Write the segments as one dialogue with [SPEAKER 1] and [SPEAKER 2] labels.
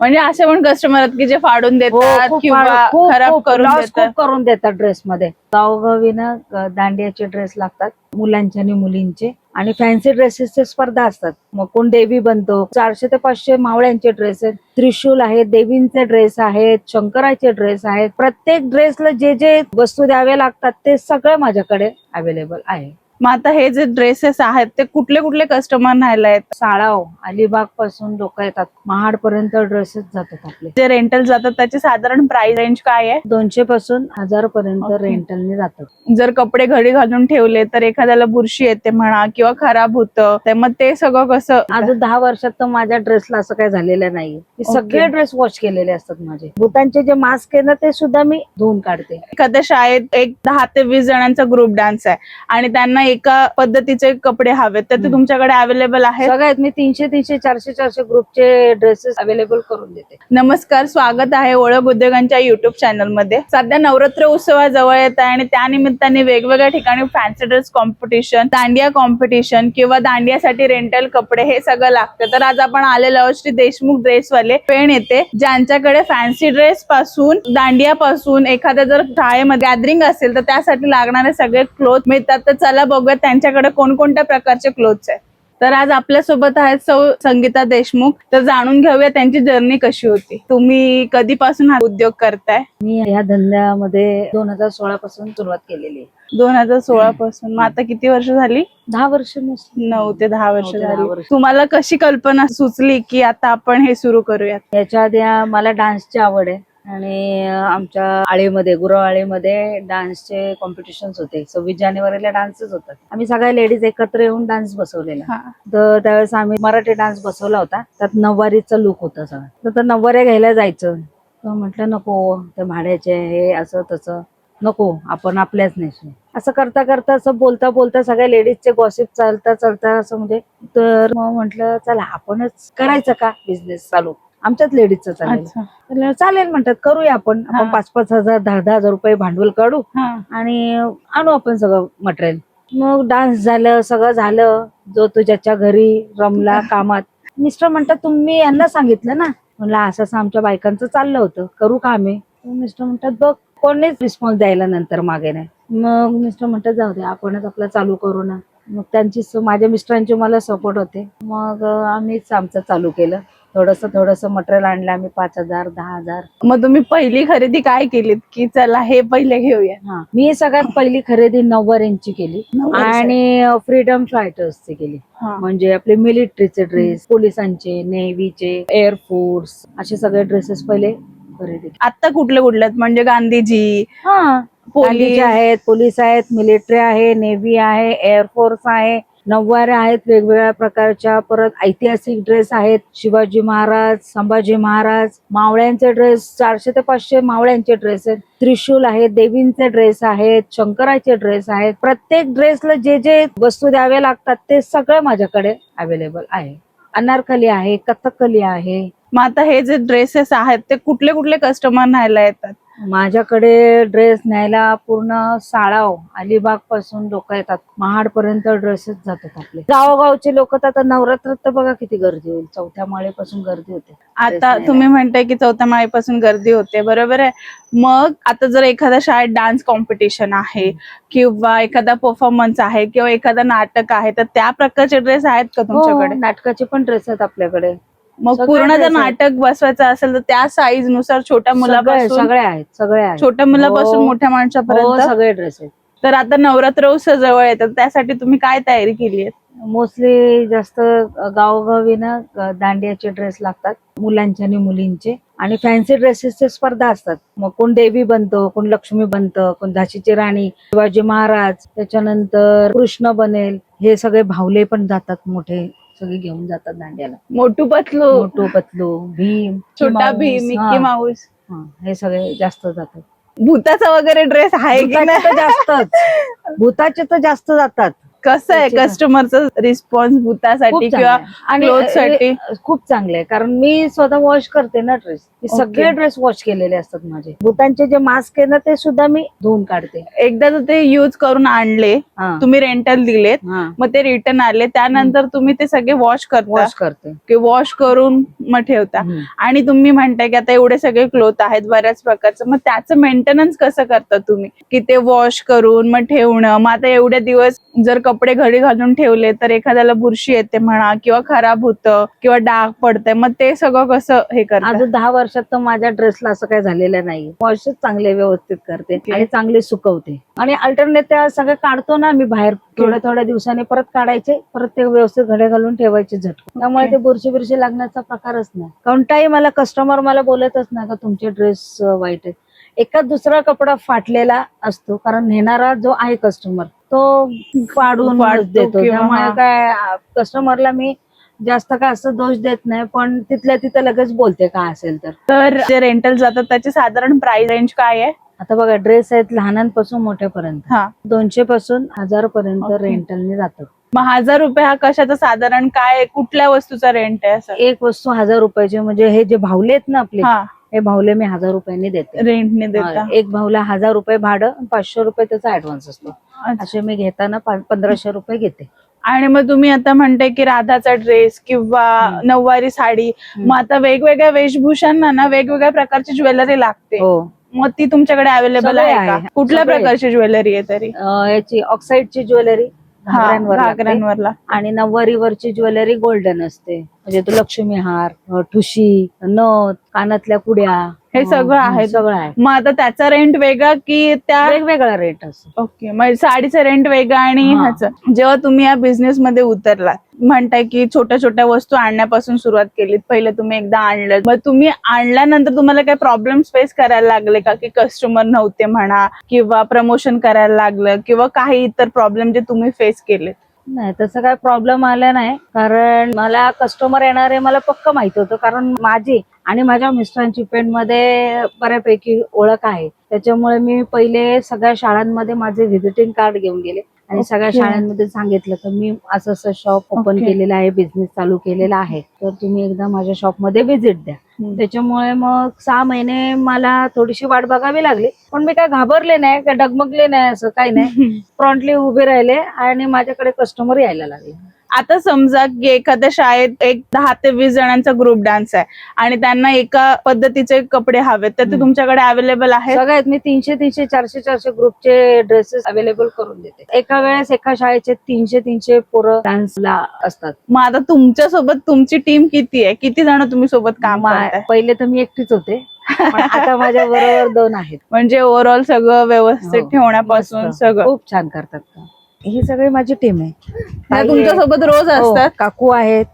[SPEAKER 1] म्हणजे असे पण कस्टमर आहेत की जे फाडून
[SPEAKER 2] हो,
[SPEAKER 1] देतात
[SPEAKER 2] खूप
[SPEAKER 1] किंवा
[SPEAKER 2] खूप-
[SPEAKER 1] खराब
[SPEAKER 2] खूप
[SPEAKER 1] करून
[SPEAKER 2] loss
[SPEAKER 1] देतात.
[SPEAKER 2] खूप करून देतात ड्रेस मध्ये. गावोगावी ना ग- दांडियाचे ड्रेस लागतात मुलांचे आणि मुलींचे. आणि फॅन्सी ड्रेसेसचे स्पर्धा असतात. मग कोण देवी बनतो? चारशे ते पाचशे मावळ्यांचे ड्रेस आहेत. त्रिशूल आहेत देवींचे ड्रेस आहेत शंकराचे ड्रेस आहेत. प्रत्येक ड्रेसला जे जे वस्तू द्यावे लागतात ते सगळं माझ्याकडे अवेलेबल आहे.
[SPEAKER 1] मग आता हे जे ड्रेसेस आहेत ते कुठले कुठले कस्टमर न्यायला आहेत?
[SPEAKER 2] साळाव अलिबागपासून लोक येतात. महाड पर्यंत ड्रेसेस जातात आपले.
[SPEAKER 1] जे रेंटल जातात त्याची साधारण प्राइस रेंज काय आहे?
[SPEAKER 2] दोनशे पासून हजार पर्यंत
[SPEAKER 1] Okay.
[SPEAKER 2] रेंटलने जातात.
[SPEAKER 1] जर कपडे घडी घालून ठेवले तर एखाद्याला बुरशी येते म्हणा किंवा खराब होतं तर मग ते सगळं कसं?
[SPEAKER 2] अजून दहा वर्षात तर माझ्या ड्रेसला असं काही झालेलं नाही मी सगळे. ड्रेस वॉश केलेले असतात माझे. भूतांचे जे मास्क आहे ना ते सुद्धा मी धुवून काढते.
[SPEAKER 1] एखाद्या शाळेत एक दहा ते वीस जणांचा ग्रुप डान्स आहे आणि त्यांना एका पद्धतीचे कपडे हवेत तर ते. तुमच्याकडे अवेलेबल आहे
[SPEAKER 2] सगळ्यात मी तीनशे तीनशे चारशे चारशे ग्रुपचे ड्रेसेस अवेलेबल करून देते.
[SPEAKER 1] नमस्कार स्वागत आहे ओळख उद्योगांच्या युट्यूब चॅनलमध्ये सध्या नवरात्र उत्सवा जवळ येत आहे आणि त्यानिमित्ताने वेगवेगळ्या ठिकाणी fancy dress competition dandiya competition किंवा दांडियासाठी रेंटल कपडे हे सगळं लागतं. तर आज आपण आलेलो आहोत श्री देशमुख ड्रेसवाले पेण येते ज्यांच्याकडे फॅन्सी ड्रेस पासून दांडिया पासून एखाद्या जर शाळेमध्ये गॅदरिंग असेल तर त्यासाठी लागणारे सगळे क्लोथ मिळतात. तर चला बघूया त्यांच्याकडे कोणकोणत्या प्रकारचे क्लोथ्स आहेत. तर आज आपल्यासोबत आहेत सौ संगीता देशमुख. तर जाणून घेऊया त्यांची जर्नी कशी होती. तुम्ही कधीपासून हा उद्योग करताय?
[SPEAKER 2] मी या धंद्यामध्ये दोन हजार सोळा पासून सुरुवात केलेली आहे.
[SPEAKER 1] दोन हजार सोळा पासून. मग आता किती वर्ष झाली?
[SPEAKER 2] दहा वर्ष नसली.
[SPEAKER 1] नऊ ते दहा वर्ष
[SPEAKER 2] नऊ ते दहा
[SPEAKER 1] झाली.
[SPEAKER 2] वर्ष.
[SPEAKER 1] तुम्हाला कशी कल्पना सुचली की आता आपण हे सुरू करूयात?
[SPEAKER 2] याच्या आधी मला डान्सची आवड आहे. आणि आमच्या आळेमध्ये गुरव आळेमध्ये डान्सचे कॉम्पिटिशन होते. सव्वीस जानेवारीला डान्सच होतात. आम्ही सगळ्या लेडीज एकत्र येऊन डान्स बसवलेला.
[SPEAKER 1] हा.
[SPEAKER 2] तर त्यावेळेस आम्ही मराठी डान्स बसवला होता. त्यात नऊवारीचा लुक होता सगळा. तर त्या नऊवाऱ्या घ्यायला जायचं. तर म्हटलं नको ते भाड्याचे हे असं तसं. नको आपण आपल्याच नेसू. असं करता करता असं बोलता बोलता सगळ्या लेडीजचे गॉसिप चालता चालता असं म्हणजे तर मग म्हटलं चला आपणच करायचं का? बिझनेस चालू. आमच्याच लेडीजचं चालेल.
[SPEAKER 1] अच्छा.
[SPEAKER 2] तर चालेल म्हणतात करूया आपण. आपण
[SPEAKER 1] हा.
[SPEAKER 2] पाच पाच हजार दहा दहा हजार रुपये भांडवल काढू
[SPEAKER 1] हा.
[SPEAKER 2] आणि आणू आपण सगळं मटेरियल मग डान्स झालं सगळं झालं. जो तो ज्याच्या घरी रमला कामात. मिस्टर म्हणतात तुम्ही यांना सांगितलं ना. म्हणलं असं असं आमच्या बायकांचं चाललं होतं. करू का आम्ही? मिस्टर म्हणतात बघ कोणीच रिस्पॉन्स द्यायला नंतर मागे नाही. मग मिस्टर म्हणतात जाऊ दे आपणच आपलं चालू करू ना. मग त्यांची स- माझ्या मिस्टरांचे मला सपोर्ट होते. मग अं, आम्हीच आमचं चालू केलं. थोडस थोडस मटेरियल आणलं आम्ही पाच हजार दहा हजार.
[SPEAKER 1] मग तुम्ही पहिली खरेदी काय केलीत? की चला हे पहिले घेऊया.
[SPEAKER 2] हा मी सगळ्यात पहिली खरेदी नव्वद इंची केली. आणि फ्रीडम फायटर्सची केली.
[SPEAKER 1] हा.
[SPEAKER 2] म्हणजे आपले मिलिटरीचे ड्रेस पोलिसांचे नेव्हीचे एअरफोर्स असे सगळे ड्रेसेस पहिले खरेदी केले.
[SPEAKER 1] आता कुठले कुठले आहेत म्हणजे गांधीजी
[SPEAKER 2] हा.
[SPEAKER 1] पोलीस.
[SPEAKER 2] पोलीस आहेत पोलीस आहेत मिलिटरी आहे नेव्ही आहे एअरफोर्स आहे. नऊवाऱ्या आहेत वेगवेगळ्या प्रकारच्या. परत ऐतिहासिक ड्रेस आहेत शिवाजी महाराज संभाजी महाराज. मावळ्यांचे ड्रेस चारशे ते पाचशे मावळ्यांचे ड्रेस आहेत. त्रिशूल आहेत देवींचे ड्रेस आहेत शंकराचे ड्रेस आहेत. प्रत्येक ड्रेसला जे जे वस्तू द्यावे लागतात ते सगळं माझ्याकडे अवेलेबल आहे. अनारकली आहे कथकली आहे.
[SPEAKER 1] मग आता हे जे ड्रेसेस आहेत ते कुठले कुठले कस्टमर न्हायला येतात?
[SPEAKER 2] माझ्याकडे ड्रेस न्यायला पूर्ण साळाव अलिबागपासून लोक येतात. महाड पर्यंत ड्रेसेस जातात आपले. गावोगावचे लोक तर आता नवरात्रात तर बघा किती गर्दी होईल. चौथ्या माळेपासून गर्दी होते.
[SPEAKER 1] आता. तुम्ही म्हणताय की चौथ्या माळीपासून गर्दी होते. बरोबर आहे. मग आता जर एखाद्या शाळेत डान्स कॉम्पिटिशन आहे किंवा एखादा परफॉर्मन्स आहे किंवा एखादा नाटक आहे तर त्या प्रकारचे ड्रेस आहेत का तुमच्याकडे?
[SPEAKER 2] हो, नाटकाचे पण ड्रेस आहेत आपल्याकडे.
[SPEAKER 1] मग पूर्ण जर. नाटक बसवायचं असेल तर त्या साईजनुसार छोट्या मुलापासून
[SPEAKER 2] सगळे आहेत सगळे आहेत
[SPEAKER 1] छोट्या मुलापासून
[SPEAKER 2] हो.
[SPEAKER 1] मोठ्या
[SPEAKER 2] हो
[SPEAKER 1] माणसापर्यंत
[SPEAKER 2] सगळे ड्रेस आहेत.
[SPEAKER 1] तर आता नवरात्र उत्सव जवळ येतात त्यासाठी तुम्ही काय तयारी केली आहे?
[SPEAKER 2] मोस्टली जास्त गावोगावी ना दांडियाचे ड्रेस लागतात मुलांचे आणि मुलींचे. आणि फॅन्सी ड्रेसेसचे स्पर्धा असतात. मग कोण देवी बनतो कोण लक्ष्मी बनतं कोण झाशीची राणी शिवाजी महाराज. त्याच्यानंतर कृष्ण बनेल. हे सगळे भावले पण जातात मोठे. सगळे घेऊन जातात दांड्याला.
[SPEAKER 1] मोटू पतलू.
[SPEAKER 2] मोटू पतलू भीम
[SPEAKER 1] छोटा
[SPEAKER 2] माऊस,
[SPEAKER 1] भीम मिक्की माऊस.
[SPEAKER 2] हा, हे सगळे जास्त जातात.
[SPEAKER 1] भूताचा वगैरे ड्रेस आहे की
[SPEAKER 2] भूताचे तर
[SPEAKER 1] नाही?
[SPEAKER 2] जास्तच. भूताचे तर जास्त जातात.
[SPEAKER 1] कसं आहे कस्टमरचा रिस्पॉन्स भूतासाठी किंवा clothes साठी?
[SPEAKER 2] खूप चांगले आहे. कारण मी स्वतः वॉश करते ना ड्रेस मी सगळे. ड्रेस वॉश केलेले असतात माझे. भूतांचे जे मास्क आहे ना ते सुद्धा मी धुवून काढते.
[SPEAKER 1] एकदा ते युज करून आणले. तुम्ही रेंटल दिलेत. मग ते रिटर्न आले. त्यानंतर तुम्ही ते सगळे वॉश करता.
[SPEAKER 2] वॉश करते.
[SPEAKER 1] की वॉश करून मग ठेवता. आणि तुम्ही म्हणताय की आता एवढे सगळे क्लोथ आहेत बऱ्याच प्रकारचं. मग त्याचं मेंटेनन्स कसं करता तुम्ही? की ते वॉश करून मग ठेवणं. मग आता एवढे दिवस जर कपडे घडी घालून ठेवले तर एखाद्याला बुरशी येते म्हणा किंवा खराब होतं किंवा डाग पडतंय मग ते सगळं कसं हे करता
[SPEAKER 2] अजून दहा वर्षात तर माझ्या ड्रेसला असं काही झालेलं नाही. वॉशच चांगले व्यवस्थित करते. आणि चांगले सुकवते. आणि अल्टरनेट त्या सगळं काढतो ना मी बाहेर थोड्या थोड्या दिवसांनी परत काढायचे परत ते व्यवस्थित घडे घालून ठेवायचे झटकून. त्यामुळे. ते बुरशी बिरशी लागण्याचा प्रकारच नाही. कोणताही मला कस्टमर मला बोलतच नाही का तुमचे ड्रेस वाईट आहेत. एखाद दुसरा कपडा फाटलेला असतो कारण नेणारा जो आहे कस्टमर तो पाडून देतो त्यामुळे. काय कस्टमरला मी जास्त काय असं दोष देत नाही पण तिथल्या तिथं लगेच बोलते काय असेल तर.
[SPEAKER 1] तर जे रेंटल जातात त्याची साधारण प्राइस रेंज काय आहे?
[SPEAKER 2] आता बघा ड्रेस आहेत लहानांपासून मोठ्यापर्यंत.
[SPEAKER 1] हा.
[SPEAKER 2] दोनशे पासून हजार पर्यंत
[SPEAKER 1] Okay.
[SPEAKER 2] रेंटलने जातात.
[SPEAKER 1] मग हजार रुपये हा कशाचा साधारण काय कुठल्या वस्तूचा रेंट आहे असं?
[SPEAKER 2] एक वस्तू हजार रुपयाची म्हणजे हे जे भावले आहेत ना आपले
[SPEAKER 1] हा.
[SPEAKER 2] हे भावले मी हजार रुपयांनी देते.
[SPEAKER 1] रेंटने देता.
[SPEAKER 2] हा, एक भावला हजार रुपये भाडं आणि पाचशे रुपये त्याचा ऍडव्हान्स असतो. असे मी घेताना पा- पंधराशे रुपये घेते
[SPEAKER 1] आणि मग तुम्ही आता म्हणताय की राधाचा ड्रेस किंवा
[SPEAKER 2] हम्म.
[SPEAKER 1] नऊवारी साडी. मग आता वेगवेगळ्या वेशभूषांना ना वेगवेगळ्या प्रकारची ज्वेलरी लागते
[SPEAKER 2] हो
[SPEAKER 1] मग ती तुमच्याकडे अवेलेबल
[SPEAKER 2] सगळे
[SPEAKER 1] आहे का
[SPEAKER 2] आहे.
[SPEAKER 1] कुठल्या
[SPEAKER 2] सगळे.
[SPEAKER 1] प्रकारची ज्वेलरी आहे तरी
[SPEAKER 2] अं, याची ऑक्साईडची ज्वेलरी
[SPEAKER 1] हा
[SPEAKER 2] घागऱ्यांवर लागते. आणि नऊवारीवरची ज्वेलरी गोल्डन असते म्हणजे तो लक्ष्मी हार ठुशी नथ कानातल्या कुड्या.
[SPEAKER 1] हे सगळं आहे.
[SPEAKER 2] सगळं आहे.
[SPEAKER 1] मग आता त्याचा रेंट वेगळा की त्या
[SPEAKER 2] वेगवेगळा रेट असतो.
[SPEAKER 1] ओके मग साडीचं रेंट वेगळं आणि
[SPEAKER 2] हा.
[SPEAKER 1] ह्याचं. जेव्हा तुम्ही या बिझनेस मध्ये उतरलात म्हणताय की छोट्या छोट्या वस्तू आणण्यापासून सुरुवात केलीत. पहिले तुम्ही एकदा आणलं. मग तुम्ही आणल्यानंतर तुम्हाला काही प्रॉब्लेम्स फेस करायला लागले का? की कस्टमर नव्हते म्हणा किंवा प्रमोशन करायला लागलं किंवा काही इतर प्रॉब्लेम जे तुम्ही फेस केले
[SPEAKER 2] नाही तसं काय प्रॉब्लेम आला नाही. कारण मला कस्टमर येणारे मला पक्क माहीत होतं. कारण माझी आणि माझ्या मिस्टरांची पेंटमध्ये बऱ्यापैकी ओळख आहे. त्याच्यामुळे मी पहिले सगळ्या शाळांमध्ये माझे व्हिजिटिंग कार्ड घेऊन गेले. आणि सगळ्या. शाळांमध्ये सांगितलं की मी असं असं शॉप ओपन. केलेलं आहे बिझनेस चालू केलेला आहे. तर तुम्ही एकदा माझ्या शॉपमध्ये व्हिजिट द्या. त्याच्यामुळे मग सहा महिने मला थोडीशी वाट बघावी लागली. पण मी काय घाबरले नाही काय डगमगले नाही असं काही नाही. फ्रंटली उभे राहिले आणि माझ्याकडे कस्टमर यायला लागले.
[SPEAKER 1] आता समजा की एखाद्या शाळेत एक दहा ते वीस जणांचा ग्रुप डान्स आहे आणि त्यांना एका पद्धतीचे कपडे हवेत तर ते. तुमच्याकडे अवेलेबल आहेत?
[SPEAKER 2] सगळ्यात मी तीनशे तीनशे चारशे चारशे ग्रुपचे ड्रेसेस अवेलेबल करून देते. एका वेळेस एका शाळेचे तीनशे तीनशे पोरं डान्सला असतात.
[SPEAKER 1] मग आता तुमच्यासोबत तुमची टीम किती आहे? किती जण तुम्ही सोबत काम करताय?
[SPEAKER 2] पहिले तर मी एकटीच होते पण आता माझ्या बरोबर दोन आहेत.
[SPEAKER 1] म्हणजे ओव्हरऑल सगळं व्यवस्थित
[SPEAKER 2] हो,
[SPEAKER 1] ठेवण्यापासून
[SPEAKER 2] मस्त.
[SPEAKER 1] सगळं.
[SPEAKER 2] खूप छान करतात काम. ही सगळी माझी टीम आहे. ताई
[SPEAKER 1] तुमच्या
[SPEAKER 2] आहे.
[SPEAKER 1] सोबत रोज
[SPEAKER 2] हो,
[SPEAKER 1] असतात?
[SPEAKER 2] काकू आहेत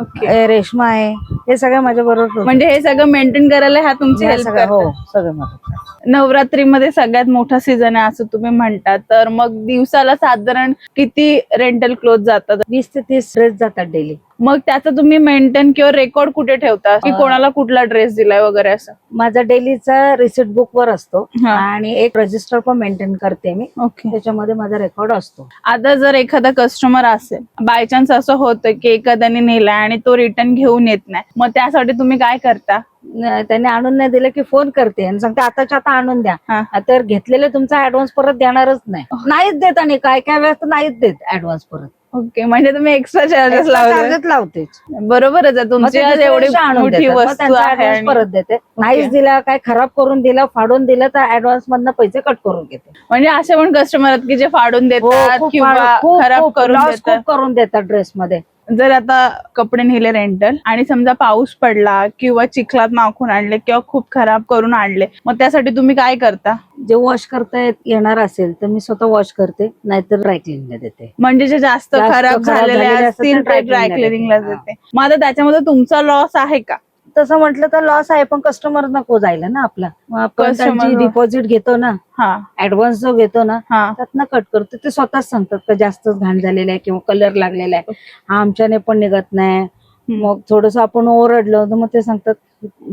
[SPEAKER 1] ओके.
[SPEAKER 2] ए, रेश्मा आहे. हे सगळे माझ्या बरोबर
[SPEAKER 1] म्हणजे हे सगळं मेंटेन करायला ह्या तुमची हेल्प
[SPEAKER 2] हो
[SPEAKER 1] करतात.
[SPEAKER 2] सगळं मदत करतात.
[SPEAKER 1] नवरात्रीमध्ये सगळ्यात मोठा सीझन आहे असं तुम्ही म्हणतात तर मग दिवसाला साधारण किती रेंटल क्लोथ जातात?
[SPEAKER 2] वीस ते तीस ड्रेस जातात डेली
[SPEAKER 1] मग त्याचं तुम्ही मेंटेन किंवा रेकॉर्ड कुठे ठेवता? की कोणाला कुठला ड्रेस दिलाय वगैरे असं?
[SPEAKER 2] माझा डेलीचा रिसिट बुक वर असतो.
[SPEAKER 1] हा.
[SPEAKER 2] आणि एक रजिस्टर पण मेंटेन करते मी.
[SPEAKER 1] ओके
[SPEAKER 2] त्याच्यामध्ये माझा रेकॉर्ड असतो.
[SPEAKER 1] आता जर एखादा कस्टमर असेल बाय चान्स असं होतं की एखाद्याने नेलाय आणि तो रिटर्न घेऊन येत नाही मग त्यासाठी तुम्ही काय करता?
[SPEAKER 2] न- त्याने आणून नाही दिलं की फोन करते आणि सांगते आताच्या आता आणून द्या. तर घेतलेले तुमचा ऍडव्हान्स परत देणारच नाही. नाहीच देत आणि काय काय वेळेस तर नाहीच देत ऍडव्हान्स परत.
[SPEAKER 1] ओके म्हणजे तुम्ही एक्स्ट्रा चार्जेस लावले.
[SPEAKER 2] चार्जेस लावतेच.
[SPEAKER 1] बरोबरच आहे
[SPEAKER 2] मग
[SPEAKER 1] तुमची
[SPEAKER 2] ते
[SPEAKER 1] आज
[SPEAKER 2] दुसऱ्या
[SPEAKER 1] एवढी
[SPEAKER 2] दिवशी आणून
[SPEAKER 1] मोठी
[SPEAKER 2] देतात. मग
[SPEAKER 1] वस्तू
[SPEAKER 2] त्यांचा
[SPEAKER 1] आहे
[SPEAKER 2] advance
[SPEAKER 1] आणि-
[SPEAKER 2] परत देते. नाहीच दिला काय खराब करून दिलं फाडून दिलं तर ऍडव्हान्स मधनं पैसे कट करून घेते.
[SPEAKER 1] म्हणजे असे पण कस्टमर आहेत की जे फाडून
[SPEAKER 2] हो,
[SPEAKER 1] देतात
[SPEAKER 2] खूप
[SPEAKER 1] किंवा
[SPEAKER 2] फाड- खूप-
[SPEAKER 1] खराब
[SPEAKER 2] खूप
[SPEAKER 1] करून
[SPEAKER 2] loss
[SPEAKER 1] देतात.
[SPEAKER 2] करून देतात ड्रेस मध्ये.
[SPEAKER 1] जर आता कपडे नेले रेंटल आणि समजा पाऊस पडला किंवा चिखलात माखून आणले किंवा खूप खराब करून आणले मग त्यासाठी तुम्ही काय करता?
[SPEAKER 2] जे वॉश करता येणार असेल तर मी स्वतः वॉश करते नाहीतर ड्रायक्लिनला देते.
[SPEAKER 1] म्हणजे जे जास्त खराब झालेले असतील
[SPEAKER 2] ते
[SPEAKER 1] ड्राय क्लिनिंगला
[SPEAKER 2] देते.
[SPEAKER 1] देते. मग आता त्याच्यामध्ये तुमचा लॉस आहे का?
[SPEAKER 2] तसं म्हटलं तर लॉस आहे पण कस्टमर नको जायला ना आपला. मग आपण
[SPEAKER 1] Customer
[SPEAKER 2] त्यांची. डिपॉझिट घेतो ना.
[SPEAKER 1] हा.
[SPEAKER 2] ऍडव्हान्स जो घेतो ना
[SPEAKER 1] हा.
[SPEAKER 2] त्यातनं कट करतो. ते स्वतःच सांगतात का जास्तच घाण झालेला आहे किंवा कलर लागलेला आहे. हा आमच्याने पण निघत नाही. मग थोडस आपण ओरडलो तर मग ते सांगतात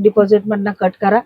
[SPEAKER 2] डिपॉझिट मधनं कट करा.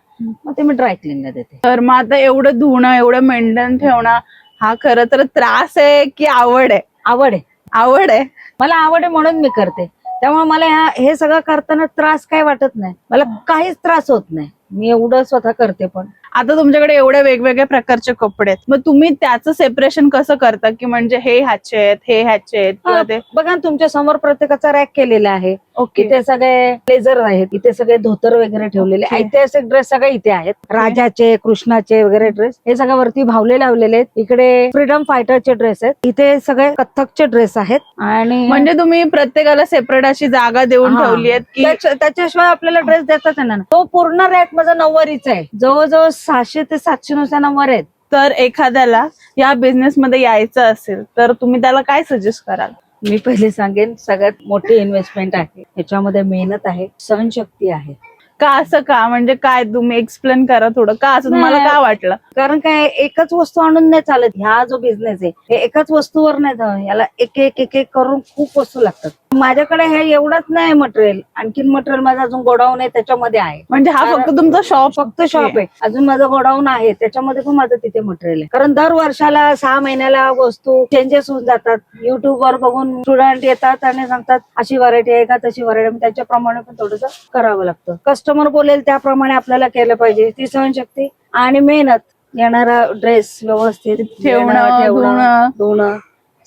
[SPEAKER 2] मग ते मी ड्राय क्लीनला देते.
[SPEAKER 1] तर मग आता एवढं धुणं एवढं मेंटेन ठेवणं हा खरं तर त्रास आहे की आवड आहे?
[SPEAKER 2] आवड आहे.
[SPEAKER 1] आवड आहे.
[SPEAKER 2] मला आवड आहे म्हणून मी करते. त्यामुळे मला ह्या- हे सगळं करताना त्रास काय वाटत नाही. मला काहीच त्रास होत नाही. मी एवढं स्वतः करते पण.
[SPEAKER 1] आता तुमच्याकडे एवढे वेगवेगळ्या प्रकारचे कपडे आहेत. मग तुम्ही त्याचं सेपरेशन कसं करता? की म्हणजे हे ह्याचे आहेत हे ह्याचे आहेत? किंवा ते
[SPEAKER 2] बघा ना, तुमच्यासमोर प्रत्येकाचा रॅक केलेला आहे.
[SPEAKER 1] ओके.
[SPEAKER 2] इथे सगळे ब्लेझर आहेत इथे सगळे धोतर वगैरे ठेवलेले
[SPEAKER 1] Okay.
[SPEAKER 2] ऐतिहासिक ड्रेस सगळे इथे आहेत. राजाचे कृष्णाचे वगैरे ड्रेस हे सगळं वरती भावले लावलेले आहेत. इकडे फ्रीडम फायटरचे ड्रेस आहेत. इथे सगळे कथ्थकचे ड्रेस आहेत. आणि
[SPEAKER 1] म्हणजे तुम्ही प्रत्येकाला सेपरेट अशी जागा देऊन
[SPEAKER 2] हा.
[SPEAKER 1] ठेवली आहेत की
[SPEAKER 2] त्याच्या- त्याच्याशिवाय आपल्याला ड्रेस देतात येणार नाही. तो पूर्ण रॅक माझा नऊवारीचा आहे. जवळजवळ सहाशे ते सातशे नुसार नंबर आहेत.
[SPEAKER 1] तर एखाद्याला या बिझनेस मध्ये यायचं असेल तर तुम्ही त्याला काय सजेस्ट कराल?
[SPEAKER 2] मी पहिले सांगेन सगळ्यात मोठी इन्व्हेस्टमेंट आहे. याच्यामध्ये मेहनत आहे सहनशक्ती आहे.
[SPEAKER 1] का असं का? म्हणजे काय? तुम्ही एक्सप्लेन करा थोडं. का असं? तुम्हाला
[SPEAKER 2] नाही.
[SPEAKER 1] का वाटलं?
[SPEAKER 2] कारण काय एकच वस्तू आणून नाही चालत. ह्या जो बिझनेस आहे हे एकाच वस्तूवर नाही चालत. याला एक एक एक एक करून खूप वस्तू लागतात. माझ्याकडे हे एवढंच नाही मटेरियल आणखीन मटेरियल माझं अजून गोडाऊन आहे त्याच्यामध्ये आहे.
[SPEAKER 1] म्हणजे हा फक्त तुमचा शॉप
[SPEAKER 2] फक्त शॉप आहे. अजून माझं गोडाऊन आहे त्याच्यामध्ये पण माझं तिथे मटेरियल आहे. कारण दर वर्षाला सहा महिन्याला वस्तू चेंजेस होऊन जातात. युट्यूब वर बघून स्टुडंट येतात आणि सांगतात अशी व्हरायटी आहे का? तशी व्हरायटी त्याच्याप्रमाणे पण थोडस करावं लागतं. कस्टमर बोलेल त्याप्रमाणे आपल्याला केलं पाहिजे ती सहनशक्ती आणि मेहनत येणारा ड्रेस व्यवस्थित
[SPEAKER 1] ठेवणं,
[SPEAKER 2] येणं,
[SPEAKER 1] धुणं.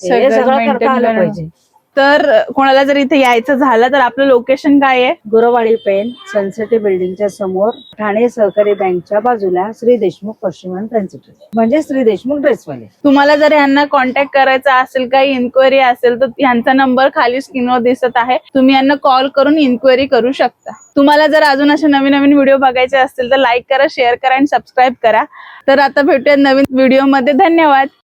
[SPEAKER 2] हे
[SPEAKER 1] सगळं
[SPEAKER 2] करता आलं. पाहिजे
[SPEAKER 1] तर कोणाला जर इथे यायचं झालं तर आपलं लोकेशन काय आहे?
[SPEAKER 2] गुरवाडी पेन सनसिटी बिल्डिंगच्या समोर ठाणे सहकारी बँकच्या बाजूला श्री देशमुख पश्चिम ट्रान्सिटी म्हणजे श्री देशमुख ड्रेसवाले.
[SPEAKER 1] तुम्हाला जर यांना कॉन्टॅक्ट करायचा असेल काही इन्क्वायरी असेल तर यांचा नंबर खाली स्क्रीनवर दिसत आहे. तुम्ही यांना कॉल करून इन्क्वायरी करू शकता. तुम्हाला जर अजून असे नवीन नवीन व्हिडिओ बघायचे असतील तर लाईक करा शेअर करा आणि सबस्क्राईब करा. तर आता भेटूया नवीन व्हिडिओमध्ये. धन्यवाद!